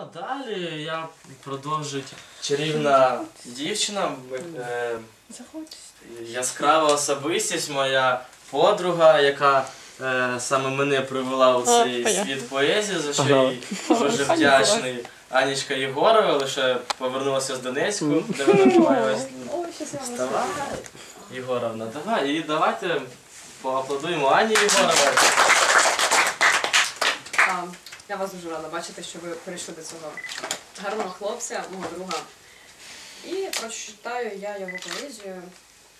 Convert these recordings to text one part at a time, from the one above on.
а далі я продовжую. Чарівна дівчина, е, яскрава особистість, моя подруга, яка е, саме мене привела у цей світ поезії, за що їй дуже вдячний. Анічка Єгорова лише повернулася з Донецьку, де вона Вставай, Єгоровна, давай. І давайте поаплодуємо Ані Єгоровій. Я вас дуже рада бачити, що ви прийшли до цього гарного хлопця, мого друга. І прочитаю я його поезію,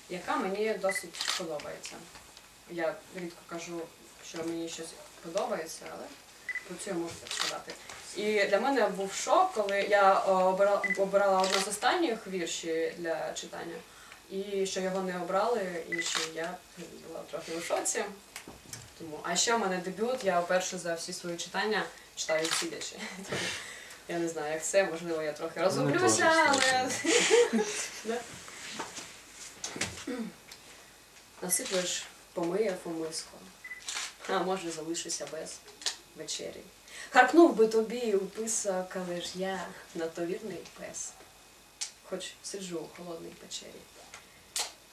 яка мені досить подобається. Я рідко кажу, що мені щось подобається, але про це я можу так сказати. І для мене був шок, коли я обирала, обирала одне з останніх вірші для читання, і що його не обрали, і що я була трохи у шоці. Тому, а ще в мене дебют, я вперше за всі свої читання читаю сидячи. Я не знаю, як це, можливо, я трохи розгублюся, теж, але. Насиплеш помияв у а може залишуся без вечері. Харкнув би тобі у писок, але ж я натовірний пес, хоч сиджу у холодній печері.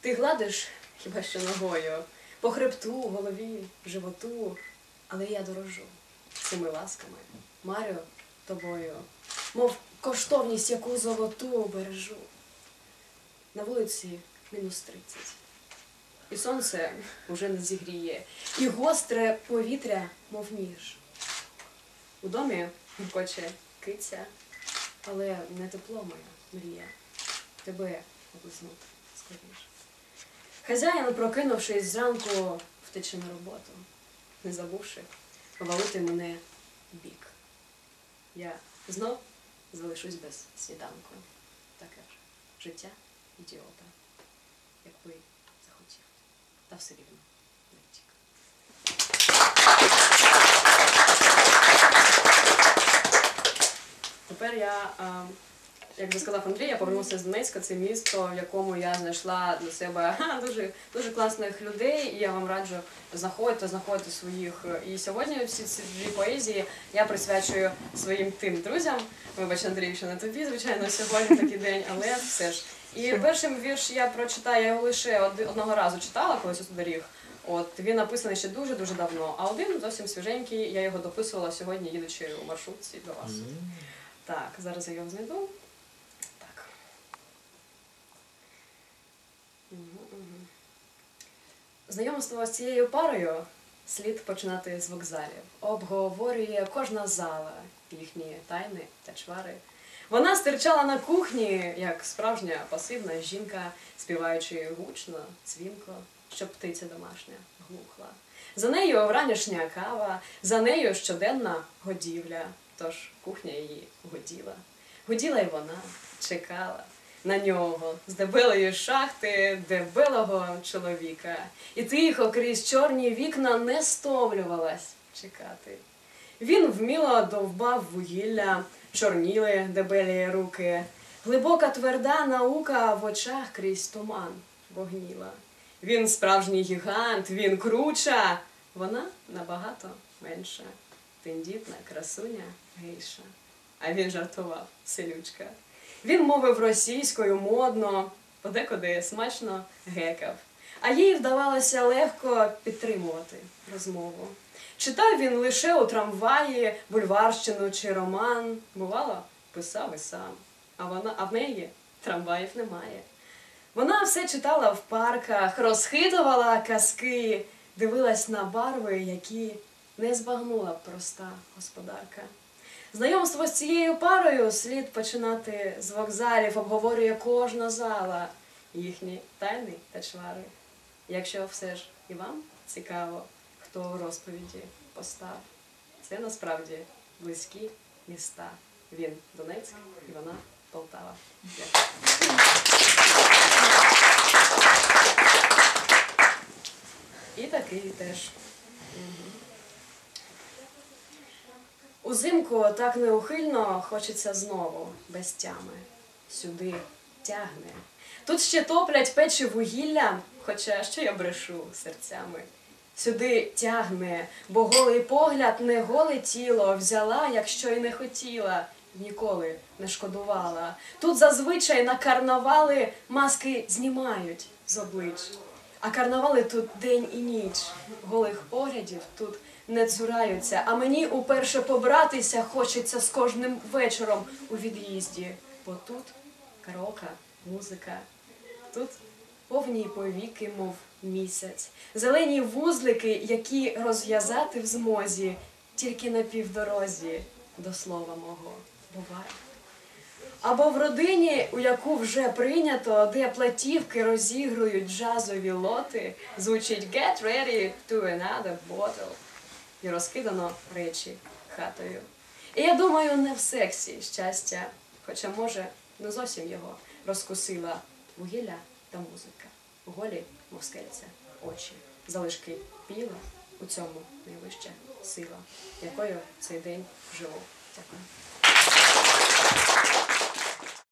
Ти гладиш хіба що ногою, по хребту, голові, животу, але я дорожу цими ласками, марю тобою, мов коштовність, яку золоту бережу. На вулиці мінус тридцять. І сонце уже не зігріє, і гостре повітря, мов ніж. У домі хоче киця, але не тепло моя мрія. Тебе облизнути скоріш. Хазяїн, прокинувшись зранку, втече на роботу, не забувши валити мене в бік. Я знов залишусь без сніданку. Таке ж життя ідіота, якби захотів, та все рівно не втік. Тепер я, е, як би сказав Андрій, я повернувся з Донецька. Це місто, в якому я знайшла для себе дуже, дуже класних людей, і я вам раджу знаходити, знаходити своїх. І сьогодні всі ці дві поезії я присвячую своїм тим друзям. Вибач, Андрій, що не тобі, звичайно, сьогодні такий день, але все ж. І першим вірш я прочитаю, я його лише одного разу читала, колись у доріг. От він написаний ще дуже дуже давно, а один зовсім свіженький. Я його дописувала сьогодні, їдучи у маршрутці до вас. Так, зараз я його знайду. Знайомство з цією парою слід починати з вокзалів. Обговорює кожна зала їхні тайни та чвари. Вона стирчала на кухні, як справжня пасивна жінка, співаючи гучно, дзвінко, щоб птиця домашня глухла. За нею вранішня кава, за нею щоденна годівля. Тож кухня її гуділа. Гуділа й вона, чекала на нього з дебелої шахти дебелого чоловіка. І тихо крізь чорні вікна не стомлювалась чекати. Він вміло довбав вугілля, чорніли дебелі руки. Глибока тверда наука в очах крізь туман вогніла. Він справжній гігант, він круча, вона набагато менша. Тендітна красуня гейша. А він жартував, селючка. Він мовив російською модно, подекуди смачно гекав. А їй вдавалося легко підтримувати розмову. Читав він лише у трамваї, бульварщину чи роман. Бувало, писав і сам. А вона, а в неї трамваїв немає. Вона все читала в парках, розхитувала казки, дивилась на барви, які не збагнула проста господарка. Знайомство з цією парою слід починати з вокзалів, обговорює кожна зала їхні тайни та чвари. Якщо все ж і вам цікаво, хто у розповіді постав, це насправді близькі міста. Він Донецьк і вона Полтава. Дякую. І такий теж. Узимку так неухильно хочеться знову, без тями. Сюди тягне. Тут ще топлять печі вугілля, хоча що я брешу серцями. Сюди тягне, бо голий погляд не голе тіло взяла, якщо й не хотіла, ніколи не шкодувала. Тут зазвичай на карнавали маски знімають з облич. А карнавали тут день і ніч. Голих поглядів тут не цураються. А мені уперше побратися хочеться з кожним вечором у від'їзді. Бо тут караока, музика, тут повні повіки, мов місяць, зелені вузлики, які розв'язати в змозі, тільки на півдорозі до слова мого буває. Або в родині, у яку вже прийнято, де платівки розігрують джазові лоти, звучить Get ready to another bottle. І розкидано речі хатою. І я думаю, не в сексі щастя, хоча, може, не зовсім його розкусила вугілля та музика, голі москельця, очі, залишки піла, у цьому найвища сила, якою цей день живу. じゃあ